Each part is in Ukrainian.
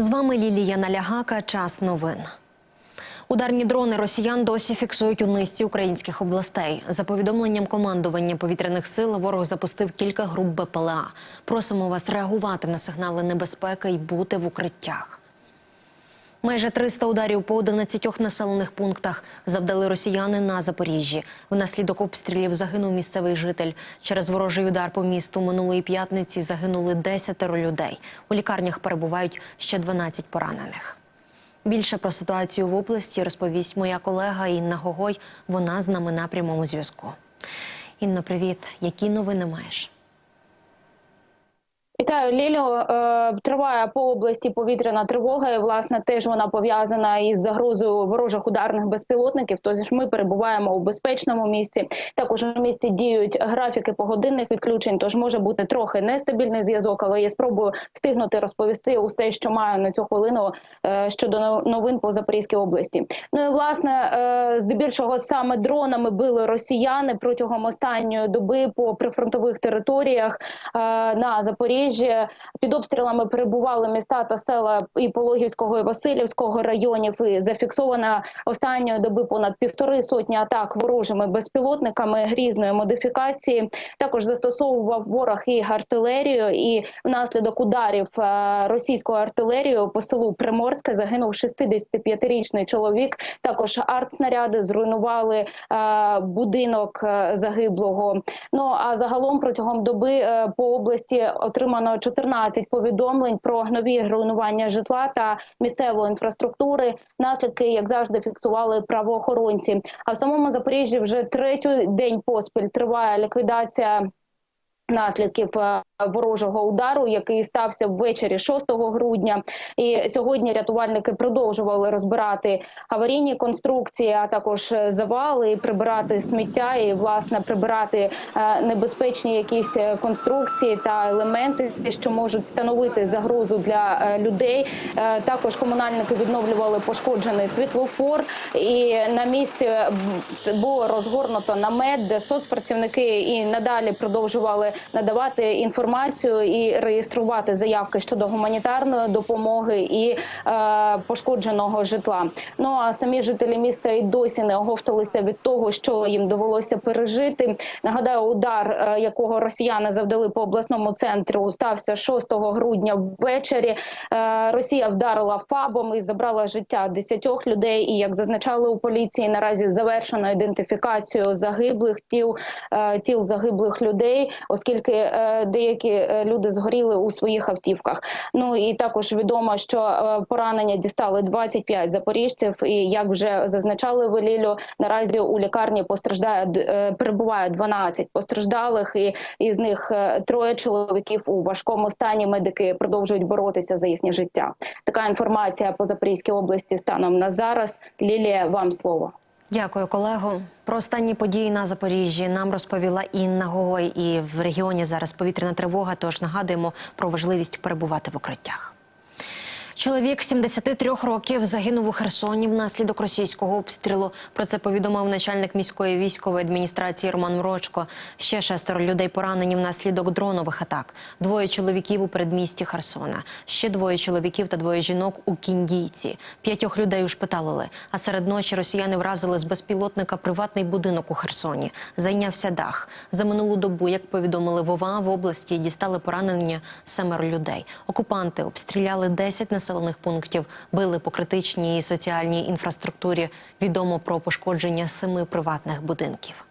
З вами Лілія Налягака. Час новин. Ударні дрони росіян досі фіксують у низці українських областей. За повідомленням командування повітряних сил, ворог запустив кілька груп БПЛА. Просимо вас реагувати на сигнали небезпеки і бути в укриттях. Майже 300 ударів по 11 населених пунктах завдали росіяни на Запоріжжі. Внаслідок обстрілів загинув місцевий житель. Через ворожий удар по місту минулої п'ятниці загинули 10 людей. У лікарнях перебувають ще 12 поранених. Більше про ситуацію в області розповість моя колега Інна Гогой. Вона з нами на прямому зв'язку. Інно, привіт. Які новини маєш? Вітаю, Лілю. Е, Триває по області повітряна тривога. і Власне теж вона пов'язана із загрозою ворожих ударних безпілотників. Тож ми перебуваємо у безпечному місці. Також у місті діють графіки погодинних відключень. Тож може бути трохи нестабільний зв'язок, але я спробую встигнути розповісти усе, що маю на цю хвилину е, щодо новин по Запорізькій області. Ну і власне, е, здебільшого саме дронами били росіяни протягом останньої доби по прифронтових територіях на Запоріжжі. Під обстрілами перебували міста та села і Пологівського і Васильівського районів. І зафіксовано останньої доби понад півтори сотні атак ворожими безпілотниками різної модифікації. Також застосовував ворог і артилерію. І внаслідок ударів е, російською артилерією по селу Приморське загинув 65-річний чоловік. Також артснаряди зруйнували е, будинок е, загиблого. Ну а загалом протягом доби по області отримано 14 повідомлень про нові руйнування житла та місцевої інфраструктури. Наслідки, як завжди, фіксували правоохоронці. А в самому Запоріжжі вже третій день поспіль триває ліквідація. Наслідків е, ворожого удару, який стався ввечері 6 грудня, і сьогодні рятувальники продовжували розбирати аварійні конструкції, а також завали, прибирати сміття і власне прибирати е, небезпечні якісь е, конструкції та елементи, що можуть становити загрозу для е, людей. Е, Також комунальники відновлювали пошкоджений світлофор, і на місці було розгорнуто намет, де соцпрацівники і надалі продовжували надавати інформацію і реєструвати заявки щодо гуманітарної допомоги і е, пошкодженого житла. Ну а самі жителі міста і досі не оговталися від того, що їм довелося пережити. Нагадаю, удар, е, якого росіяни завдали по обласному центру, стався 6 грудня ввечері. Е, Росія вдарила фабом і забрала життя 10 людей. І як зазначали у поліції, наразі завершено ідентифікацію загиблих тіл е, тіл загиблих людей, оскільки е, деякі е, люди згоріли у своїх автівках. Ну і також відомо, що е, поранення дістали 25 запоріжців. І як вже зазначали в Лілю, наразі у лікарні постраждає перебуває 12 постраждалих, і із них троє чоловіків у важкому стані. Медики продовжують боротися за їхнє життя. Така інформація по Запорізькій області станом на зараз. Лілія, вам слово. Дякую, колего. Про останні події на Запоріжжі нам розповіла Інна Гогой. І в регіоні зараз повітряна тривога. Тож нагадуємо про важливість перебувати в укриттях. Чоловік 73 років загинув у Херсоні внаслідок російського обстрілу. Про це повідомив начальник міської військової адміністрації Роман Мрочко. Ще шестеро людей поранені внаслідок дронових атак. Двоє чоловіків у передмісті Херсона. Ще двоє чоловіків та двоє жінок у Кіндійці. П'ятьох людей ушпиталили. А серед ночі росіяни вразили з безпілотника приватний будинок у Херсоні. Зайнявся дах. За минулу добу, як повідомили Вова, в області дістали поранення семеро людей. Окупанти обстріляли 10 населених пунктів, били по критичній соціальній інфраструктурі. Відомо про пошкодження семи приватних будинків.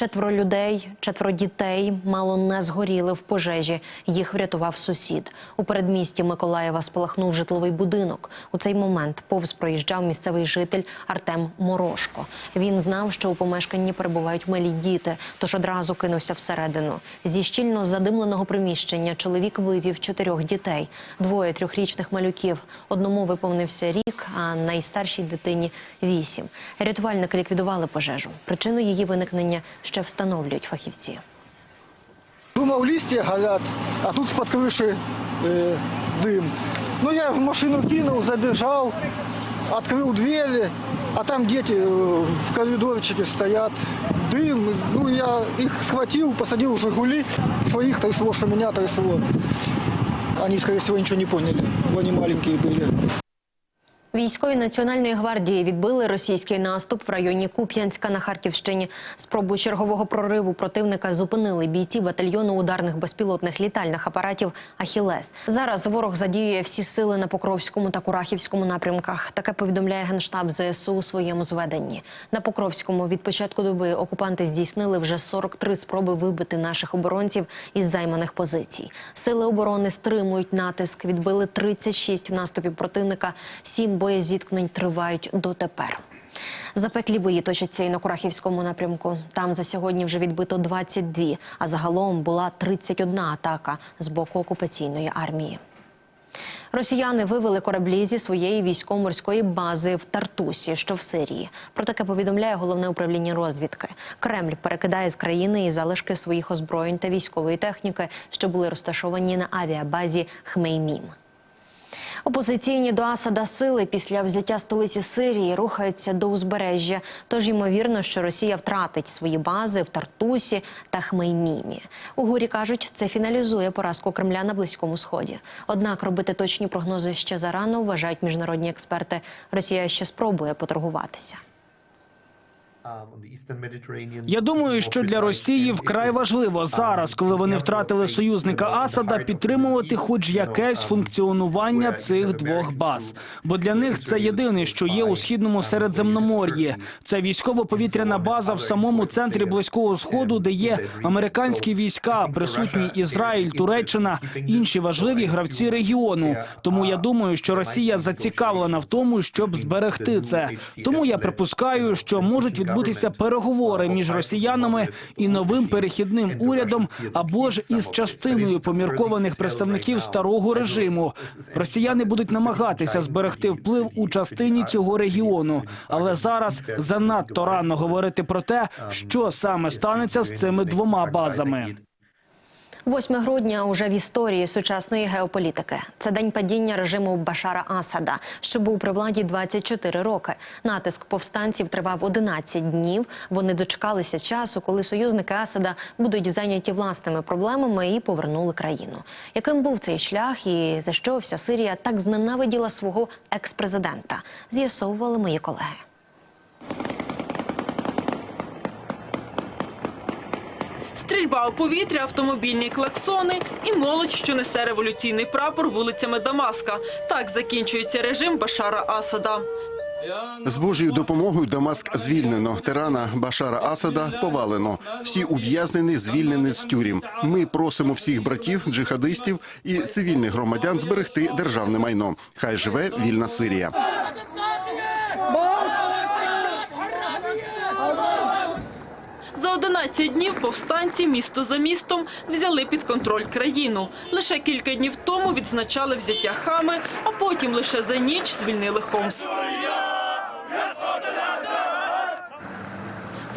Четверо людей, четверо дітей мало не згоріли в пожежі. Їх врятував сусід. У передмісті Миколаєва спалахнув житловий будинок. У цей момент повз проїжджав місцевий житель Артем Морошко. Він знав, що у помешканні перебувають малі діти, тож одразу кинувся всередину. Зі щільно задимленого приміщення чоловік вивів чотирьох дітей, двоє трьохрічних малюків. Одному виповнився рік, а найстаршій дитині вісім. Рятувальники ліквідували пожежу. Причину її виникнення ще встановлюють фахівці. Думал, листья горят, а тут с-под крыши э, дым. Ну, я в машину кинул, забежал, открыл двери, а там дети э, в коридорчике стоят. Дым, ну, я их схватил, посадил в «Жигули», что их трясло, что меня трясло. они, скорее всего, ничего не поняли, бо они маленькие были. Військові Національної гвардії відбили російський наступ в районі Куп'янська на Харківщині. Спробу чергового прориву противника зупинили бійці батальйону ударних безпілотних літальних апаратів Ахілес. Зараз ворог задіює всі сили на Покровському та Курахівському напрямках. Таке повідомляє генштаб ЗСУ у своєму зведенні. На Покровському від початку доби окупанти здійснили вже 43 спроби вибити наших оборонців із займаних позицій. Сили оборони стримують натиск, відбили 36 наступів противника. Сім боєзіткнень тривають дотепер. Запеклі бої точаться і на Курахівському напрямку. Там за сьогодні вже відбито 22, а загалом була 31 атака з боку окупаційної армії. Росіяни вивели кораблі зі своєї військово-морської бази в Тартусі, що в Сирії. Про таке повідомляє головне управління розвідки. Кремль перекидає з країни і залишки своїх озброєнь та військової техніки, що були розташовані на авіабазі Хмеймім. Опозиційні до Асада сили після взяття столиці Сирії рухаються до узбережжя. Тож ймовірно, що Росія втратить свої бази в Тартусі та Хмеймімі. У гурі кажуть, це фіналізує поразку Кремля на близькому сході. Однак робити точні прогнози ще зарано вважають міжнародні експерти. Росія ще спробує поторгуватися. Я думаю, що для Росії вкрай важливо зараз, коли вони втратили союзника Асада, підтримувати хоч якесь функціонування цих двох баз. Бо для них це єдине, що є у східному Середземномор'ї. Це військово-повітряна база в самому центрі близького сходу, де є американські війська, присутні Ізраїль, Туреччина, інші важливі гравці регіону. Тому я думаю, що Росія зацікавлена в тому, щоб зберегти це. Тому я припускаю, що можуть відбутися переговори між росіянами і новим перехідним урядом або ж із частиною поміркованих представників старого режиму. Росіяни будуть намагатися зберегти вплив у частині цього регіону, але зараз занадто рано говорити про те, що саме станеться з цими двома базами. 8 грудня уже в історії сучасної геополітики. Це день падіння режиму Башара Асада, що був при владі 24 роки. Натиск повстанців тривав 11 днів. Вони дочекалися часу, коли союзники Асада будуть зайняті власними проблемами і повернули країну. Яким був цей шлях і за що вся Сирія так зненавиділа свого екс-президента? З'ясовували мої колеги. Стрільба у повітря, автомобільні клаксони і молодь, що несе революційний прапор вулицями Дамаска. Так закінчується режим Башара Асада. З Божою допомогою Дамаск звільнено. Тирана Башара Асада повалено. Всі ув'язнені звільнені з тюрім. Ми просимо всіх братів, джихадистів і цивільних громадян зберегти державне майно. Хай живе вільна Сирія. За 11 днів повстанці місто за містом взяли під контроль країну. Лише кілька днів тому відзначали взяття хами, а потім лише за ніч звільнили Хомс.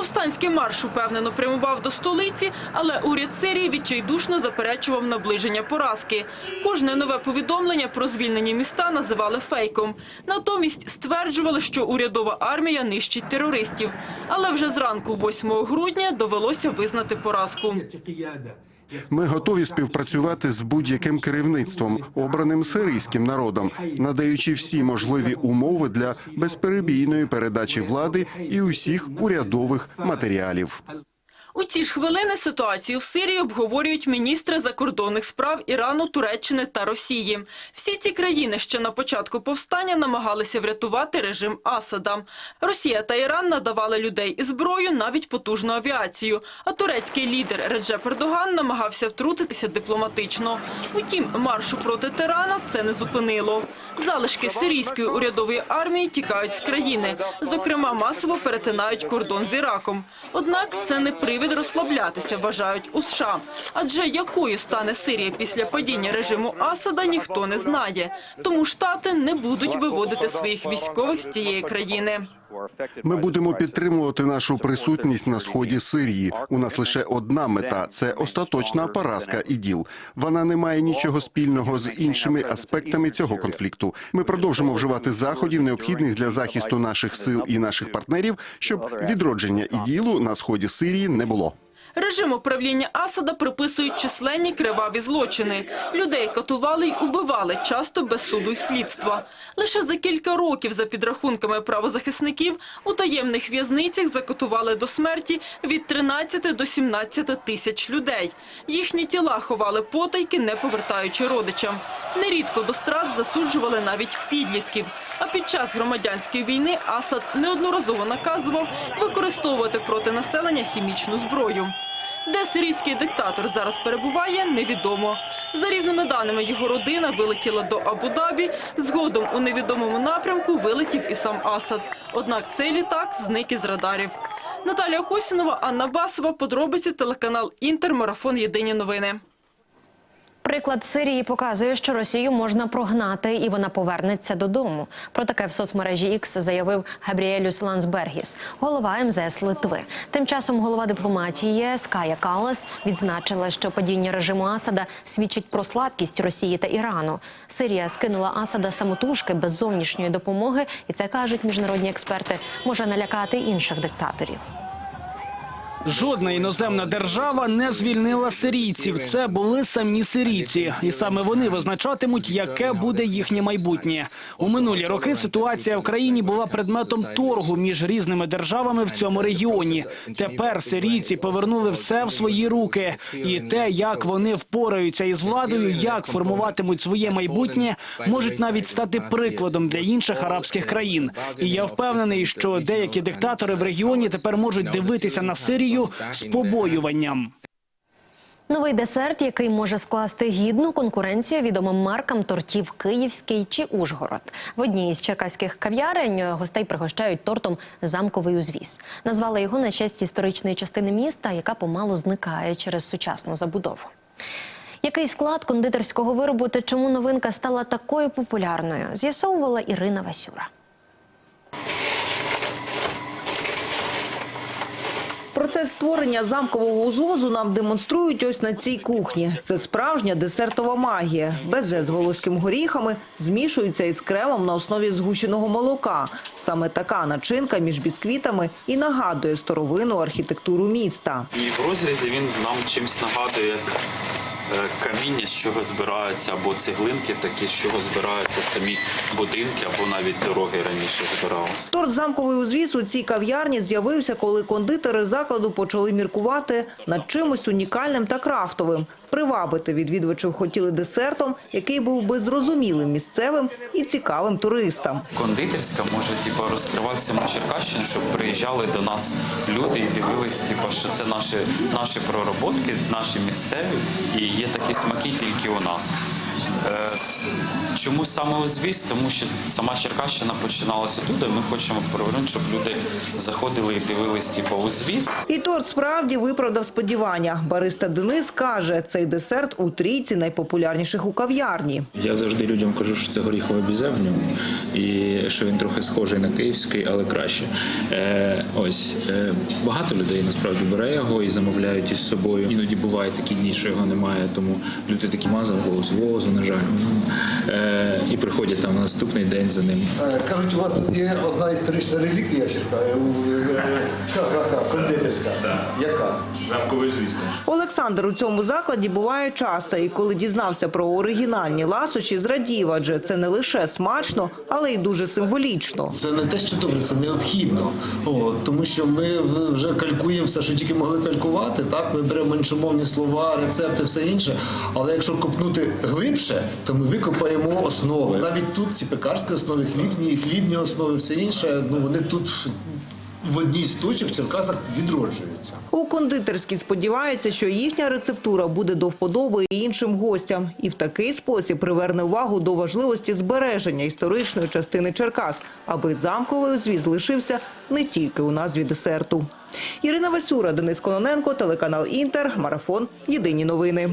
Повстанський марш упевнено прямував до столиці, але уряд Сирії відчайдушно заперечував наближення поразки. Кожне нове повідомлення про звільнені міста називали фейком. Натомість стверджували, що урядова армія нищить терористів. Але вже зранку, 8 грудня, довелося визнати поразку. Ми готові співпрацювати з будь-яким керівництвом, обраним сирійським народом, надаючи всі можливі умови для безперебійної передачі влади і усіх урядових матеріалів. У ці ж хвилини ситуацію в Сирії обговорюють міністри закордонних справ Ірану, Туреччини та Росії. Всі ці країни ще на початку повстання намагалися врятувати режим Асада. Росія та Іран надавали людей і зброю, навіть потужну авіацію. А турецький лідер Реджеп Ердоган намагався втрутитися дипломатично. Утім, маршу проти тирана це не зупинило. Залишки сирійської урядової армії тікають з країни. Зокрема, масово перетинають кордон з Іраком. Однак це не привід розслаблятися, вважають у США. Адже якою стане Сирія після падіння режиму Асада, ніхто не знає. Тому Штати не будуть виводити своїх військових з цієї країни. Ми будемо підтримувати нашу присутність на сході Сирії. У нас лише одна мета це остаточна поразка іділ. Вона не має нічого спільного з іншими аспектами цього конфлікту. Ми продовжимо вживати заходів, необхідних для захисту наших сил і наших партнерів, щоб відродження іділу на сході Сирії не було. Режиму правління Асада приписують численні криваві злочини. Людей катували й убивали, часто без суду й слідства. Лише за кілька років, за підрахунками правозахисників, у таємних в'язницях закатували до смерті від 13 до 17 тисяч людей. Їхні тіла ховали потайки, не повертаючи родичам. Нерідко до страт засуджували навіть підлітків. А під час громадянської війни Асад неодноразово наказував використовувати проти населення хімічну зброю. Де сирійський диктатор зараз перебуває, невідомо. За різними даними, його родина вилетіла до Абу-Дабі. Згодом у невідомому напрямку вилетів і сам Асад. Однак цей літак зник із радарів. Наталія Косінова, Анна Басова, подробиці, телеканал Інтер, Марафон Єдині новини. Приклад Сирії показує, що Росію можна прогнати, і вона повернеться додому. Про таке в соцмережі X заявив Габріелюс Лансбергіс, голова МЗС Литви. Тим часом голова дипломатії ЄС Кая Калас відзначила, що падіння режиму Асада свідчить про слабкість Росії та Ірану. Сирія скинула Асада самотужки без зовнішньої допомоги, і це кажуть міжнародні експерти, може налякати інших диктаторів. Жодна іноземна держава не звільнила сирійців. Це були самі сирійці, і саме вони визначатимуть, яке буде їхнє майбутнє. У минулі роки ситуація в країні була предметом торгу між різними державами в цьому регіоні. Тепер сирійці повернули все в свої руки, і те, як вони впораються із владою, як формуватимуть своє майбутнє, можуть навіть стати прикладом для інших арабських країн. І я впевнений, що деякі диктатори в регіоні тепер можуть дивитися на Сирію з побоюванням. Новий десерт, який може скласти гідну конкуренцію відомим маркам тортів Київський чи Ужгород. В одній із черкаських кав'ярень гостей пригощають тортом замковий узвіз. Назвали його на честь історичної частини міста, яка помалу зникає через сучасну забудову. Який склад кондитерського виробу та чому новинка стала такою популярною, з'ясовувала Ірина Васюра. Процес створення замкового узвозу нам демонструють ось на цій кухні. Це справжня десертова магія. Безе з волоським горіхами змішується із кремом на основі згущеного молока. Саме така начинка між бісквітами і нагадує старовинну архітектуру міста. І в розрізі він нам чимось нагадує як каміння, з чого збираються, або цеглинки, такі, з чого збираються самі будинки, або навіть дороги раніше збиралися. Торт замковий узвіз у цій кав'ярні з'явився, коли кондитери закладу почали міркувати над чимось унікальним та крафтовим. Привабити відвідувачів хотіли десертом, який був би зрозумілим місцевим і цікавим туристам. Кондитерська може типу, розкривати саму Черкащину, щоб приїжджали до нас люди і дивились, типу, що це наші, наші пророботки, наші місцеві, і є такі смаки тільки у нас. Чому саме узвіз? Тому що сама Черкащина починалася тут, і ми хочемо повернути, щоб люди заходили і дивились, типу, узвіз. І торт справді виправдав сподівання. Бариста Денис каже, цей десерт у трійці найпопулярніших у кав'ярні. Я завжди людям кажу, що це горіхове бізе в ньому, і що він трохи схожий на київський, але краще. Е, ось е, багато людей насправді бере його і замовляють із собою. Іноді буває такі дні, що його немає, тому люди такі мазав з возу, на жаль. Е, і приходять там на наступний день за ним. Е, Кажуть, у вас тут є одна історична реліквія в Черкаї, кондитерська. Яка? Олександр у цьому закладі буває часто, і коли дізнався про оригінальні ласощі, зрадів, адже це не лише смачно, але й дуже символічно. Це не те, що добре, це необхідно. От, тому що ми вже калькуємо все, що тільки могли калькувати. Так, ми беремо іншомовні слова, рецепти, все інше. Але якщо копнути глибше, то ми викопаємо основи. Навіть тут ці пекарські основи, хлібні, хлібні основи, все інше. Ну вони тут в одній з точок Черкасах відроджуються. У кондитерській сподіваються, що їхня рецептура буде до вподоби і іншим гостям, і в такий спосіб приверне увагу до важливості збереження історичної частини Черкас, аби замковий узвіз лишився не тільки у назві десерту. Ірина Васюра, Денис Кононенко, телеканал Інтер, марафон. Єдині новини.